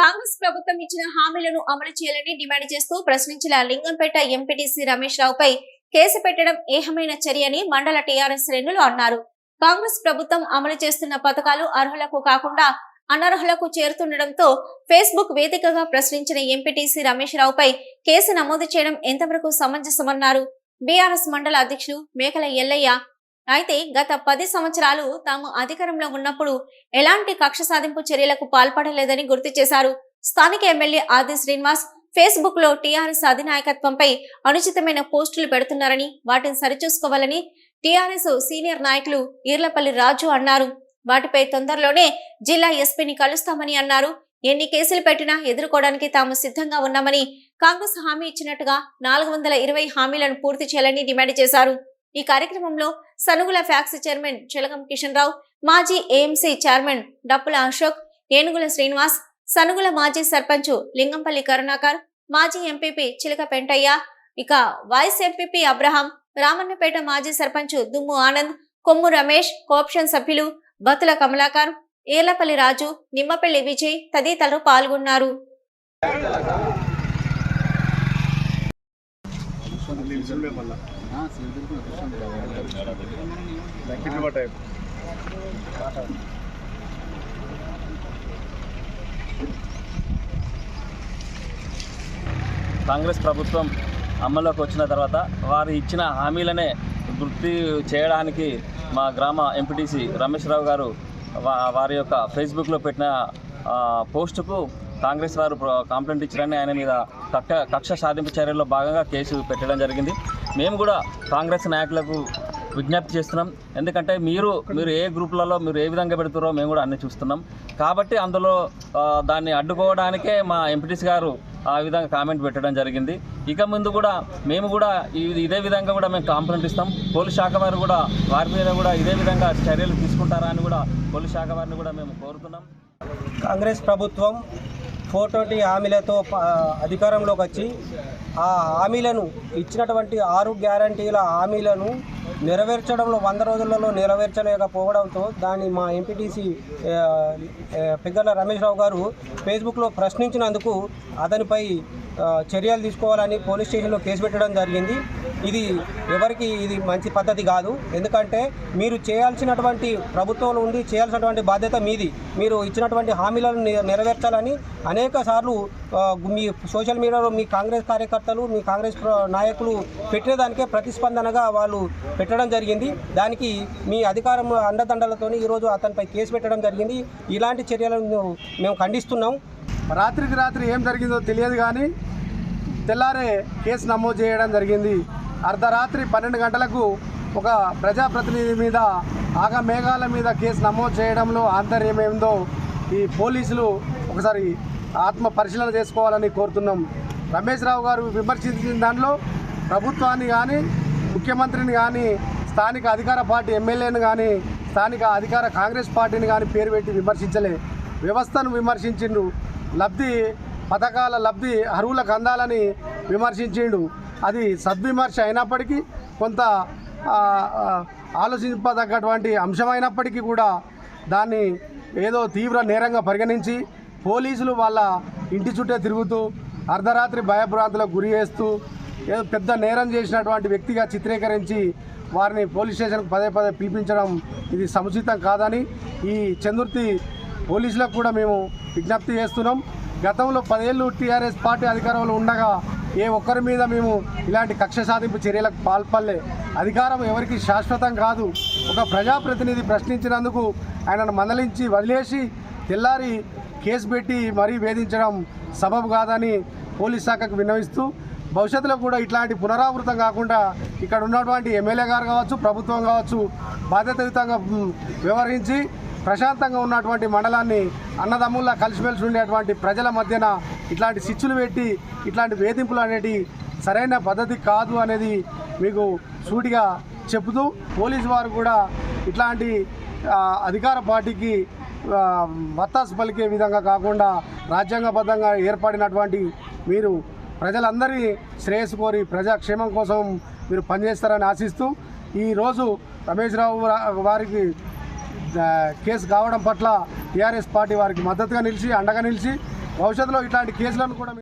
కాంగ్రెస్ ప్రభుత్వం ఇచ్చిన హామీలను అమలు చేయాలని డిమాండ్ చేస్తూ ప్రశ్నించిన లింగంపేట ఎంపీటీసీ రమేష్ రావుపై కేసు పెట్టడం ఏహమైన చర్యని మండల టీఆర్ఎస్ శ్రేణులు అన్నారు. కాంగ్రెస్ ప్రభుత్వం అమలు చేస్తున్న పథకాలు అర్హులకు కాకుండా అనర్హులకు చేరుతుండటంతో ఫేస్బుక్ వేదికగా ప్రశ్నించిన ఎంపీటీసీ రమేష్ రావుపై కేసు నమోదు చేయడం ఎంతవరకు సమంజసమన్నారు. బీఆర్ఎస్ మండల అధ్యక్షుడు మేకల ఎల్లయ్య అయితే గత పది సంవత్సరాలు తాము అధికారంలో ఉన్నప్పుడు ఎలాంటి కక్ష సాధింపు చర్యలకు పాల్పడలేదని గుర్తు చేశారు. స్థానిక ఎమ్మెల్యే ఆది శ్రీనివాస్ ఫేస్బుక్లో టీఆర్ఎస్ అధినాయకత్వంపై అనుచితమైన పోస్టులు పెడుతున్నారని వాటిని సరిచూసుకోవాలని టీఆర్ఎస్ సీనియర్ నాయకులు ఈర్లపల్లి రాజు అన్నారు. వాటిపై తొందరలోనే జిల్లా ఎస్పీని కలుస్తామని అన్నారు. ఎన్ని కేసులు పెట్టినా ఎదుర్కోవడానికి తాము సిద్ధంగా ఉన్నామని కాంగ్రెస్ హామీ ఇచ్చినట్టుగా నాలుగు వందల ఇరవై హామీలను పూర్తి చేయాలని డిమాండ్ చేశారు. ఈ కార్యక్రమంలో సనుగుల ఫ్యాక్స్ చైర్మన్ చిలకం కిషన్ రావు మాజీ ఏఎంసీ చైర్మన్ డప్పుల అశోక్ ఏనుగుల శ్రీనివాస్ సనుగుల మాజీ సర్పంచ్ లింగంపల్లి కరుణాకర్ మాజీ ఎంపీపీ చిలక పెంటయ్య ఇక వైస్ ఎంపీపీ అబ్రహాం రామన్నపేట మాజీ సర్పంచ్ దుమ్ము ఆనంద్ కొమ్ము రమేష్ కోఆప్షన్ సభ్యులు బతుల కమలాకర్ ఏర్లపల్లి రాజు నిమ్మపల్లి విజయ్ తదితరులు పాల్గొన్నారు. కాంగ్రెస్ ప్రభుత్వం అమల్లోకి వచ్చిన తర్వాత వారు ఇచ్చిన హామీలనే గుర్తు చేయడానికి మా గ్రామ ఎంపీటీసీ రమేష్ రావు గారు వారి యొక్క ఫేస్బుక్లో పెట్టిన పోస్టుకు కాంగ్రెస్ వారు కంప్లైంట్ ఇచ్చారని ఆయన మీద కక్ష కక్ష సాధింపు చర్యల్లో భాగంగా కేసు పెట్టడం జరిగింది. మేము కూడా కాంగ్రెస్ నాయకులకు విజ్ఞప్తి చేస్తున్నాం. ఎందుకంటే మీరు మీరు ఏ గ్రూపులలో మీరు ఏ విధంగా పెడుతారో మేము కూడా అన్ని చూస్తున్నాం. కాబట్టి అందులో దాన్ని అడ్డుకోవడానికే మా ఎంపీటీసీ గారు ఆ విధంగా కామెంట్ పెట్టడం జరిగింది. ఇక ముందు కూడా మేము కూడా ఇదే విధంగా కూడా మేము కాంప్లైంట్ ఇస్తాం. పోలీస్ శాఖ వారు కూడా వారి మీద కూడా ఇదే విధంగా చర్యలు తీసుకుంటారా అని కూడా పోలీస్ శాఖ వారిని కూడా మేము కోరుతున్నాం. కాంగ్రెస్ ప్రభుత్వం ఫోర్ ట్వంటీ హామీలతో అధికారంలోకి వచ్చి ఆ హామీలను ఇచ్చినటువంటి ఆరు గ్యారంటీల హామీలను నెరవేర్చడంలో వంద రోజులలో నెరవేర్చలేకపోవడంతో దాన్ని మా ఎంపీటీసీ పెగ్గల రమేష్ రావు గారు ఫేస్బుక్లో ప్రశ్నించినందుకు అతనిపై చర్యలు తీసుకోవాలని పోలీస్ స్టేషన్లో కేసు పెట్టడం జరిగింది. ఇది ఎవరికి ఇది మంచి పద్ధతి కాదు. ఎందుకంటే మీరు చేయాల్సినటువంటి ప్రభుత్వంలో ఉండి చేయాల్సినటువంటి బాధ్యత మీది. మీరు ఇచ్చినటువంటి హామీలను నెరవేర్చాలని అనేక సార్లు మీ సోషల్ మీడియాలో మీ కాంగ్రెస్ కార్యకర్తలు మీ కాంగ్రెస్ నాయకులు పెట్టేదానికే ప్రతిస్పందనగా వాళ్ళు పెట్టడం జరిగింది. దానికి మీ అధికారం అండదండలతో ఈరోజు అతనిపై కేసు పెట్టడం జరిగింది. ఇలాంటి చర్యలను మేము ఖండిస్తున్నాం. రాత్రికి రాత్రి ఏం జరిగిందో తెలియదు కానీ తెల్లారే కేసు నమోదు చేయడం జరిగింది. అర్ధరాత్రి పన్నెండు గంటలకు ఒక ప్రజాప్రతినిధి మీద ఆగ మేఘాల మీద కేసు నమోదు చేయడంలో ఆంతర్యం ఏందో ఈ పోలీసులు ఒకసారి ఆత్మ పరిశీలన చేసుకోవాలని కోరుతున్నాం. రమేష్ రావు గారు విమర్శించిన దాంట్లో ప్రభుత్వాన్ని కానీ ముఖ్యమంత్రిని కానీ స్థానిక అధికార పార్టీ ఎమ్మెల్యేని కానీ స్థానిక అధికార కాంగ్రెస్ పార్టీని కానీ పేరు పెట్టి విమర్శించలే. వ్యవస్థను విమర్శించిండు లబ్ధి పథకాల లబ్ధి అరువులకు అందాలని విమర్శించిండు. అది సద్విమర్శ అయినప్పటికీ కొంత ఆలోచింపదగ్గటువంటి అంశమైనప్పటికీ కూడా దాన్ని ఏదో తీవ్ర నేరంగా పరిగణించి పోలీసులు వాళ్ళ ఇంటి చుట్టే తిరుగుతూ అర్ధరాత్రి భయభ్రాంతులకు గురి చేస్తూ ఏదో పెద్ద నేరం చేసినటువంటి వ్యక్తిగా చిత్రీకరించి వారిని పోలీస్ స్టేషన్కి పదే పదే పిలిపించడం ఇది సముచితం కాదని ఈ చందుర్తి పోలీసులకు కూడా మేము విజ్ఞప్తి చేస్తున్నాం. గతంలో పదేళ్ళు టీఆర్ఎస్ పార్టీ అధికారంలో ఉండగా ఏ ఒక్కరి మీద మేము ఇలాంటి కక్ష సాధింపు చర్యలకు పాల్పడలే. అధికారం ఎవరికి శాశ్వతం కాదు. ఒక ప్రజాప్రతినిధి ప్రశ్నించినందుకు ఆయనను మందలించి వదిలేసి తెల్లారి కేసు పెట్టి మరీ వేధించడం సబబు కాదని పోలీస్ శాఖకు విన్నవిస్తూ భవిష్యత్తులో కూడా ఇట్లాంటి పునరావృతం కాకుండా ఇక్కడ ఉన్నటువంటి ఎమ్మెల్యే గారు కావచ్చు ప్రభుత్వం కావచ్చు బాధ్యతాయుతంగా వ్యవహరించి ప్రశాంతంగా ఉన్నటువంటి మండలాన్ని అన్నదమ్ముల్లా కలిసిమెలిసి ఉండేటువంటి ప్రజల మధ్యన ఇట్లాంటి సిచ్చులు పెట్టి ఇట్లాంటి వేధింపులు అనేటి సరైన పద్ధతి కాదు అనేది మీకు సూటిగా చెబుతూ పోలీసు వారు కూడా ఇట్లాంటి అధికార పార్టీకి వత్తాసు పలికే విధంగా కాకుండా రాజ్యాంగబద్ధంగా ఏర్పడినటువంటి మీరు ప్రజలందరి శ్రేయస్సు కోరి ప్రజాక్షేమం కోసం మీరు పనిచేస్తారని ఆశిస్తూ ఈరోజు రమేష్ రావు వారికి కేసు కావడం పట్ల టీఆర్ఎస్ పార్టీ వారికి మద్దతుగా నిలిచి అండగా నిలిచి భవిష్యత్తులో ఇట్లాంటి కేసులను కూడా